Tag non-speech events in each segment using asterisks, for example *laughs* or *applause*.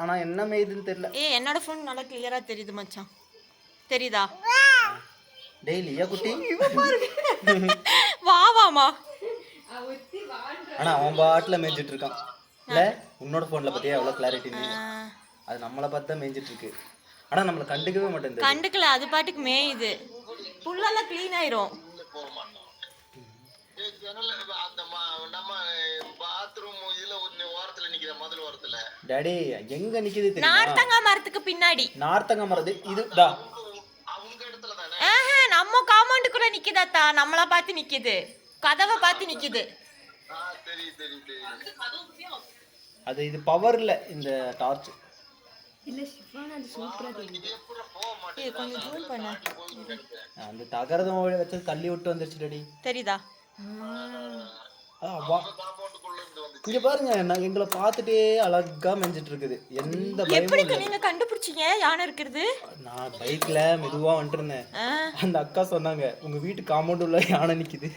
ஆனா என்ன மேய்துன்னு தெரியல. ஏ என்னோட ஃபோன் நல்லா கிளியரா தெரியுது மச்சான். தெரியுதா? டெய்லியா குட்டி? வா வாமா ஆனா அவன் பாட்டுல மேய்ஞ்சிட்டு இருக்கான். இல்ல உன்னோட போன்ல பத்தியா எவ்வளவு கிளாரிட்டி அது நம்மளை பார்த்து தான் மேய்ஞ்சிட்டு இருக்கு. ஆனா நம்மள கண்டுக்கவே மாட்டேங்குது கண்டுக்கல அது பாட்டுக்கு மேயுது. புல்லெல்லாம் க்ளீன் ஆயிரும். ஓரத்துல டாடி எங்க நிக்குது தெரியுமா? நார்த்தங்காய் மரத்துக்கு பின்னாடி. நார்த்தங்க மரது இதுடா அவங்க இடத்துல தானே? ஆஹா நம்ம காம்பவுண்டுக்குள்ள நிக்குதாத்தா நம்மள பார்த்து நிக்குது. கதவை பார்த்து நிக்குது. ஆ தெரியும் தெரியும் தெரியும் அது இது பவர் இல்ல இந்த டார்ச் இது ஏய், கொஞ்சம் ஜூம் பண்ண. அந்த தகரதம் வச்சு தள்ளி விட்டு வந்துருச்சு டாடி. தெரியுதா? இங்க பாருங்க நான் எங்களை பார்த்துட்டே அழகா மேய்ஞ்சிட்டு இருக்குது எந்த எப்படி நீங்க கண்டுபிடிச்சீங்க? யானை இருக்கிறது? நான் பைக்ல மெதுவா வந்துட்டு இருந்தேன் அந்த அக்கா சொன்னாங்க உங்க வீட்டு காம்பவுண்ட் உள்ள யானை நிக்குது.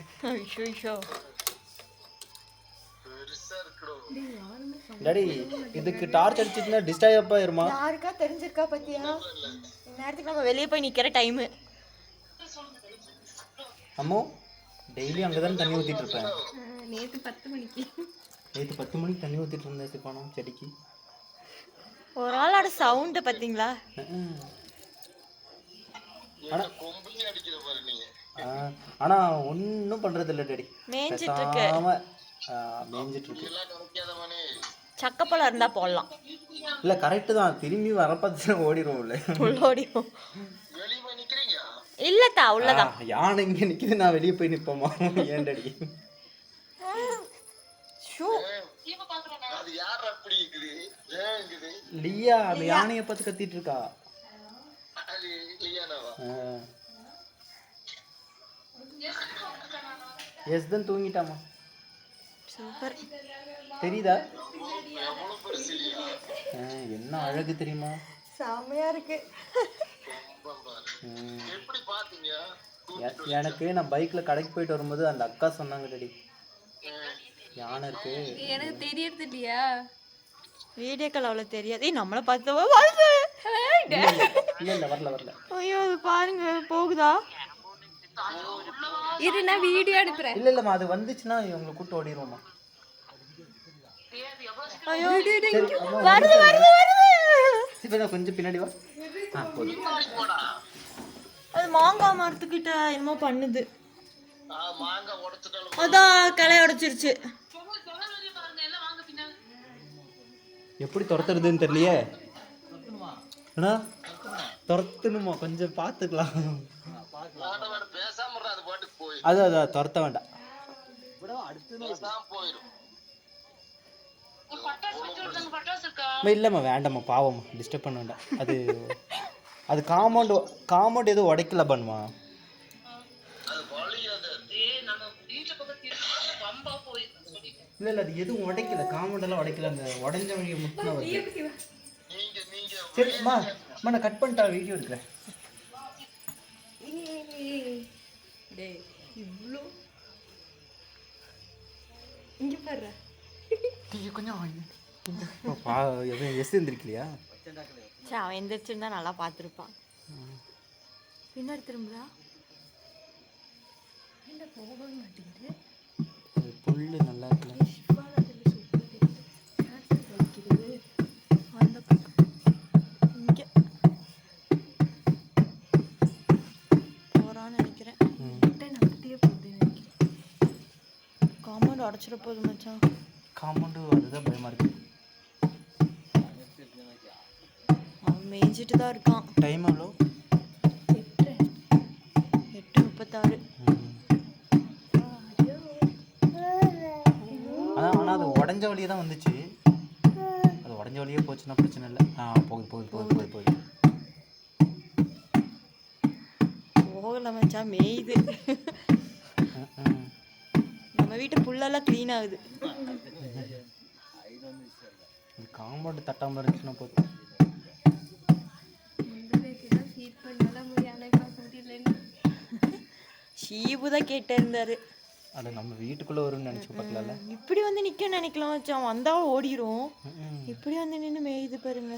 டாடி இதுக்கு டார்ச் அடிச்சிட்டுனா டிஸ்டர்ப் ஆயிருமா யாருக்கா தெரிஞ்சிருக்கா பத்தியா? நேரத்துக்கு நம்ம வெளியே போய் நிக்கிற டைம் அம்மோ டெய்லி அங்கதான் தண்ணி ஊத்திட்டு இருப்பேன் நேத்து பத்து மணிக்கு. நேற்று பத்து மணிக்கு தண்ணி ஊத்திட்டு இருந்தேன் சிப்பானம் செடிக்கு. ஒரு ஆளோட சவுண்ட் பாத்தீங்களா? அஹ். என்ன கொம்புலயே அடிக்கிற பாரு நீங்க ஆஹ், ஆனா ஒன்றும் பண்றது இல்ல டாடி. மேய்ஞ்சிட்டு இருக்கு. மேய்ஞ்சிட்டு இருக்கு. சக்கப்பழம் இருந்தா போடலாம். இல்ல கரெக்டு தான். திரும்பி வரப்பத்து *laughs* ஓடிடுவோம்ல உள்ளோடியும் வெளியே போய் நிக்கிறீங்க இல்லத்தா உள்ளதான். யானை இங்க நிக்குது நான் வெளியே போய் நிப்போமா? ஏன் டாடி ஷூ. அது யார் அப்படி இருக்குது? ஏன் இருக்குது? லியா அந்த யானையை பார்த்து கத்திட்டு இருக்கா? அது எஸ் தான் தூங்கிட்டாமா? சூப்பர். தெரியுதா? என்ன அழகு தெரியுமா? செமையா இருக்கு. எனக்கு நான் பைக்ல கடைக்கு போயிட்டு வரும்போது அந்த அக்கா சொன்னாங்க டாடி. யானை இருக்கு. எனக்கு தெரியறது இல்லையா வீடியோ கால் அவ்வளோ தெரியாது. ஏய் நம்மளை பார்த்து வருது இல்ல இல்ல. வரல வரல. ஐயோ அது பாருங்க போகுதா? இரு நான் வீடியோ எடுக்கிறேன். இல்ல இல்லம்மா அது வந்துச்சுன்னா இவங்களை கூட்டு ஓடிடுவோம்மா ஐயோ. வருது வருது வருது. இப்ப நான் கொஞ்சம் பின்னாடி வா. அது மாங்காய் மரத்துக்கிட்ட என்னமோ பண்ணுது. அதான் கிளை உடைச்சிருச்சு. எப்படி துரத்துறதுன்னு தெரியலையே? அண்ணா துரத்தணுமா? கொஞ்சம் பார்த்துக்கலாம் அது பாட்டுக்கு போயிடும். அது அது அது துரத்த வேண்டாம். இல்லைம்மா வேண்டாம்மா பாவம்மா. டிஸ்டர்ப் பண்ண வேண்டாம். அது அது காம்பவுண்ட் காம்பவுண்ட் எதுவும் உடைக்கல பண்ணுமா அது வழி அது இல்லை இல்லை அது எதுவும் உடைக்கல. காம்பவுண்ட் எல்லாம் உடைக்கல. அந்த உடைஞ்ச வழியை மட்டும் தான் வருது. நீங்க நீங்க சரிம்மா அம்மா நான் கட் பண்ணிட்டா வீடியோ எடுக்கிறேன். இவ்வளோ இங்க பாரு. கொஞ்சம் எஸ் இருந்திருக்கலையா சே அவன் எந்திரிச்சிருந்தா நல்லா பார்த்துருப்பான். பின்னாடி திரும்புறா. அது புல்லு நல்லா இருக்குல்ல. இங்கே. போகிறான்னு நினைக்கிறேன். காம்பவுண்ட் உடச்சிட போகுது மச்சான். காம்பவுண்டு அதுதான் பயமா இருக்கு. மேய்ஞ்சிட்டு தான் இருக்கான். டைம் எவ்வளோ எட்டு. முப்பத்தாறு. ஆனால் ஆனால் அது உடஞ்ச வழியே தான் வந்துச்சு. அது உடஞ்ச வழியே போச்சுன்னா பிரச்சனை இல்லை. ஆ போகுது போகுது போகுது போகுது போகுது. போகல மச்சான் மேயுது. நம்ம வீட்டு புல்லெல்லாம் க்ளீன் ஆகுது. காம்பவுண்டு தட்டாமல் இருந்துச்சுன்னா போதும் ஹீட் பண்ணாலும் முடியாத பார்க்க முடியலன்னு ஷீபு தான் கேட்டிருந்தாரு அது நம்ம வீட்டுக்குள்ள வரும்னு நினைச்சு பார்க்கல இப்படி வந்து நிக்க நினைக்கலாம் மச்சான். வந்தா ஓடிரும். இப்படி வந்து நின்று மேயுது பாருங்க.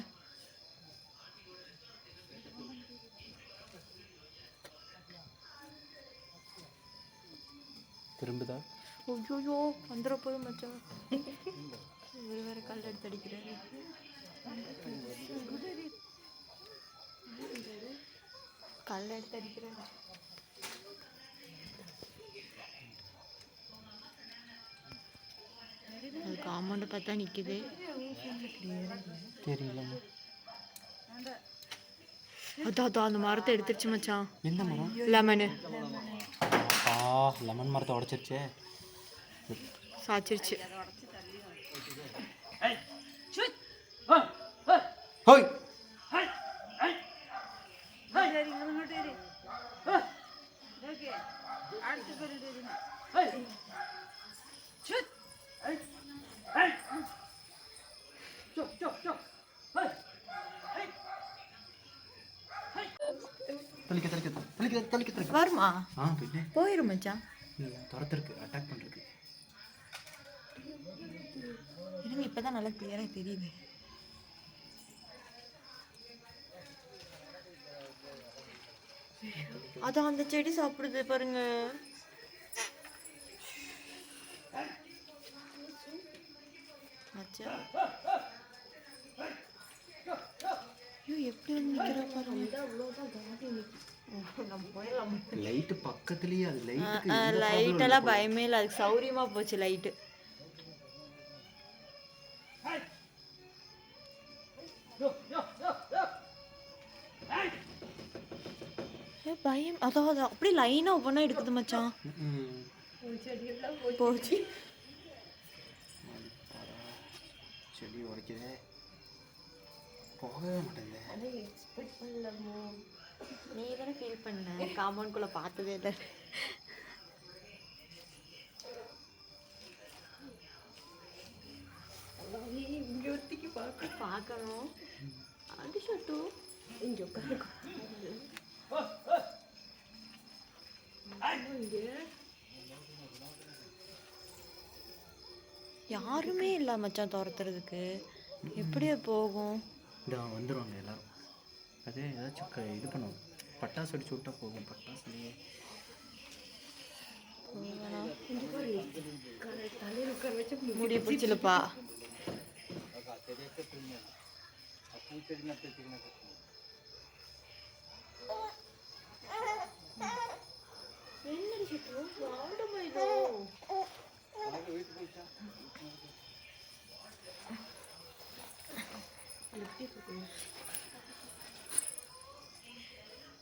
திரும்புதா? ஐயோ வந்துட போதும் மச்சான். இவர் வேற கல் எடுத்து அடிக்கிறாரு. கல் எடுத்து அடிக்கிறாரு அது காம்பவுண்டு பார்த்தா நிக்குது. தெரியல. அதான் அதான் அந்த மரத்தை எடுத்துருச்சு மச்சான். எந்த மரம்? லெமனு. ஆ லெமன் மரத்தை உடைச்சிருச்சே. சாச்சிருச்சு. ஹோய். தலிக்க தலிக்க தலிக்க தலிக்க தலிக்க வருமா? ஆ பின்னே போயிரும் மச்சான். இல்லை துரத்துருக்கு அட்டாக் பண்ணுறதுக்கு இருங்க இப்பதான் நல்லா கிளியரா தெரியுது. அதான் அந்த செடி சாப்பிடுது பாருங்க. ஐயோ, எப்படி வந்து நிக்கிறா பாருங்க. பக்கத்துலயே அது லைட் எல்லாம் பயமே இல்லை. அதுக்கு சௌரியமா போச்சு லைட்டு பயம். அதான் அதான் அப்படியே லைனா ஒவ்வொன்றா எடுக்குது மச்சான். போச்சு. செடி உடைக்குதே. போகவே மாட்டேங்குது. நீ தானே ஃபீல் பண்ண. காம்பவுண்ட்குள்ள பார்த்ததே இல்லை. பார்க்கணும். அது ஷட்டு இங்க உட்காந்து யாருமே இல்லை மச்சான் துரத்துறதுக்கு. எப்படியே போகும்? இந்த வந்துடுவாங்க எல்லாரும். அதே ஏதாச்சும் க- இது பண்ணுவோம். பட்டாசு அடிச்சு விட்டா போகும். பட்டாசுலேயே. முடி பிடிச்சிலுப்பா.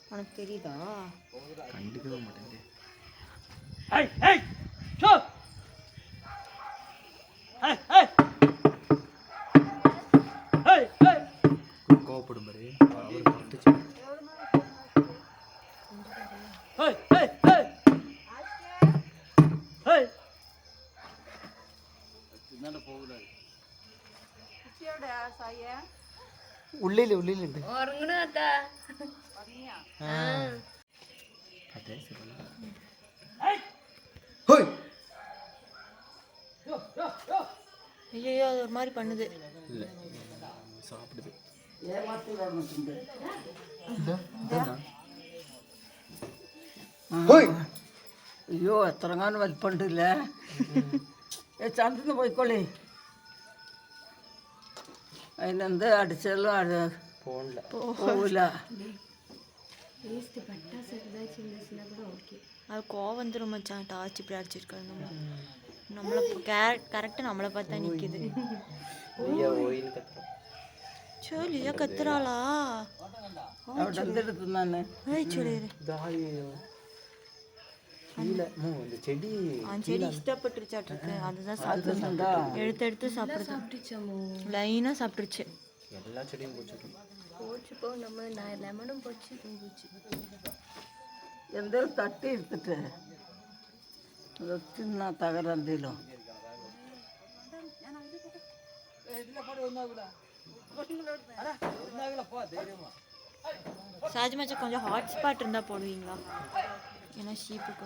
உனக்கு தெரியுதா? கண்டுக்கவே மாட்டேங்குது உள்ளில உள்ளில இருந்து உறங்கணும் அத்தா அதே சிவனா ஹோய் ஐயோ அது ஒரு மாதிரி பண்ணுது இல்லை சாப்பிடுது இதோ, இதானா? ഹോയ് അയ്യോ എത്രങ്ങാനും വലിപ്പമുണ്ടല്ലേ ഏ ചന്തന്ന് പോയിക്കോളി അതിനെന്ത് അടിച്ചാലും അത് പോണില്ല പോവില്ല அது கோவம் வந்துடும் மச்சான் டார்ச் இப்படி அடிச்சிருக்காரு நம்ம நம்மளை கரெக்டாக நம்மளை பார்த்தா நிற்கிது ஐயா ஓயின்னு கத்துறோம் சொல்லியா கத்துறாளா അവിടെ அந்த செடி செடி இஷ்டப்பட்டுருச்சாட்டிருக்கு அதுதான் சாப்பிட்டு எடுத்து எடுத்து சாப்பிடுச்சு லைனாக சாப்பிட்டுருச்சு எல்லா செடியும் போச்சு போச்சு நம்ம நான் லெமனும் போச்சு போச்சு. எந்த தட்டி எடுத்துட்டு வச்சுன்னா தகரந்திலும் சாஜிமாச்சா கொஞ்சம் ஹாட் ஸ்பாட் இருந்தால் போடுவீங்களா? 给那西部搞。